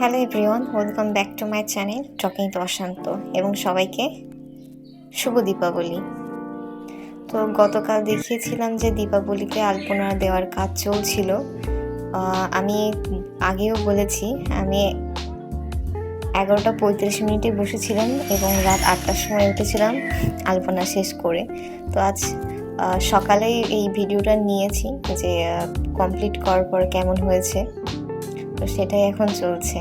Hello everyone, welcome back to my channel talking to Ashanta এবং সবাইকে শুভ দীপাবলি। তো গতকাল দেখিয়েছিলাম যে দীপাবলিতে আলপনা দেওয়ার কাজ চলছিল। আমি আগেও বলেছি, আমি এগারোটা পঁয়ত্রিশ মিনিটে বসেছিলাম এবং রাত আটটার সময় উঠেছিলাম আলপনা শেষ করে। তো আজ সকালে এই ভিডিওটা নিয়েছি যে কমপ্লিট করার পর কেমন হয়েছে। তো সেটাই এখন চলছে।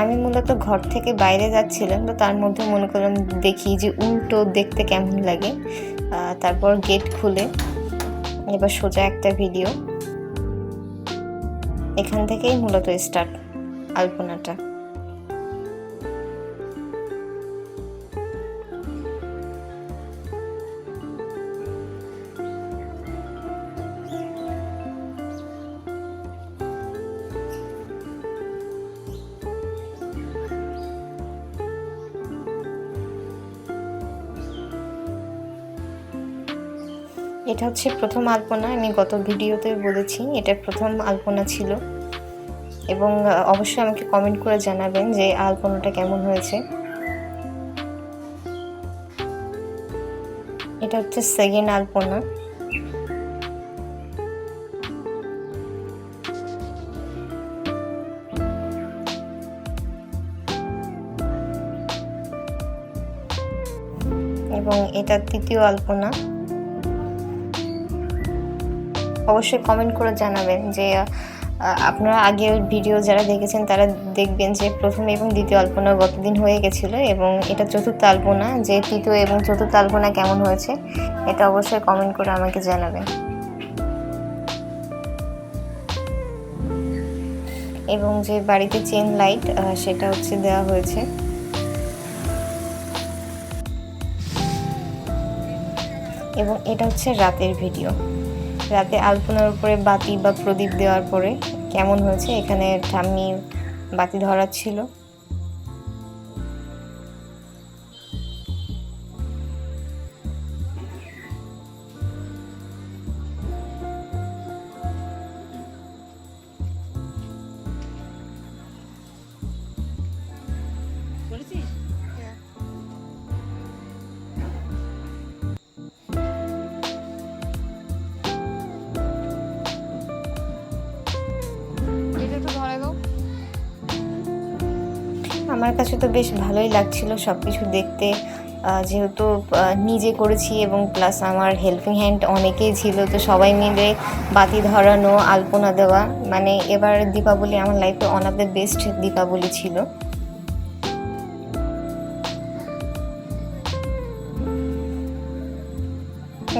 আমি মূলত ঘর থেকে বাইরে যাচ্ছিলাম, তো তার মধ্যে মনে করলাম দেখি যে উল্টো দেখতে কেমন লাগে। তারপর গেট খুলে, এবার সোজা একটা ভিডিও এখান থেকেই মূলত স্টার্ট আলপনাটা। এটা হচ্ছে প্রথম আলপনা, আমি গত ভিডিওতে বলেছি এটা প্রথম আলপনা ছিল। এবং অবশ্যই আমাকে কমেন্ট করে জানাবেন যে আলপনাটা কেমন হয়েছে। এটা হচ্ছে সেকেন্ড আলপনা। এবং এটা তৃতীয় আলপনা। অবশ্যই কমেন্ট করে জানাবেন যে আপনারা আগের ভিডিও যারা দেখেছেন, তারা দেখবেন যে প্রথম এবং দ্বিতীয় আলপনা গতদিন হয়ে গেছিল এবং এটা চতুর্থ আলপনা, যে তৃতীয় এবং চতুর্থ আলপনা কেমন হয়েছে, এটা অবশ্যই কমেন্ট করে আমাকে জানাবেন। এবং যে বাড়িতে চেন লাইট সেটা হচ্ছে দেওয়া হয়েছে। এবং এটা হচ্ছে রাতের ভিডিও রাতে আলপনার উপরে বাতি বা প্রদীপ দেওয়ার পরে কেমন হয়েছে? এখানে ঠাম্মি বাতি ধরাচ্ছিল আমার কাছে তো বেশ ভালোই লাগছিল সব কিছু দেখতে যেহেতু নিজে করেছি এবং প্লাস আমার হেল্পিং হ্যান্ড অনেকেই ছিল, তো সবাই মিলে বাতি ধরানো, আলপনা দেওয়া মানে এবার দীপাবলি আমার লাইফে one of the best Deepavali ছিল।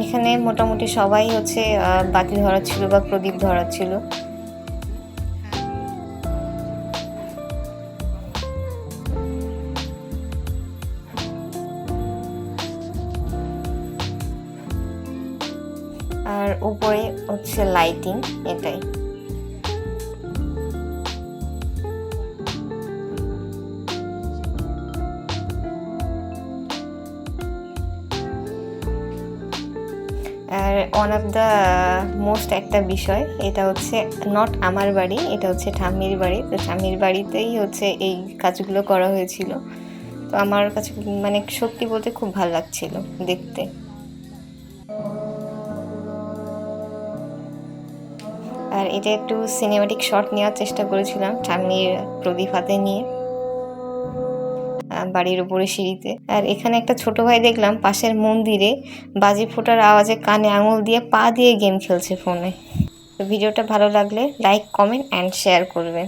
এখানে মোটামুটি সবাই হচ্ছে বাতি ধরাচ্ছিল বা প্রদীপ ধরাচ্ছিল। আর উপরে হচ্ছে লাইটিং এটাই। আর ওয়ান অফ দ্য মোস্ট একটা বিষয়, এটা হচ্ছে নট আমার বাড়ি, এটা হচ্ছে ঠাম্মির বাড়ি। তো ঠাম্মির বাড়িতেই হচ্ছে এই কাজগুলো করা হয়েছিল। তো আমার কাছে মানে সত্যি বলতে খুব ভালো লাগছিল দেখতে। আর এটা একটু সিনেমাটিক শট নেওয়ার চেষ্টা করেছিলাম ঠাম্মির প্রদীপ হাতে নিয়ে বাড়ির উপরে সিঁড়িতে। আর এখানে একটা ছোট ভাই দেখলাম পাশের মন্দিরে বাজি ফোটার আওয়াজে কানে আঙুল দিয়ে পা দিয়ে গেম খেলছে ফোনে। ভিডিওটা ভালো লাগলে লাইক কমেন্ট অ্যান্ড শেয়ার করবেন।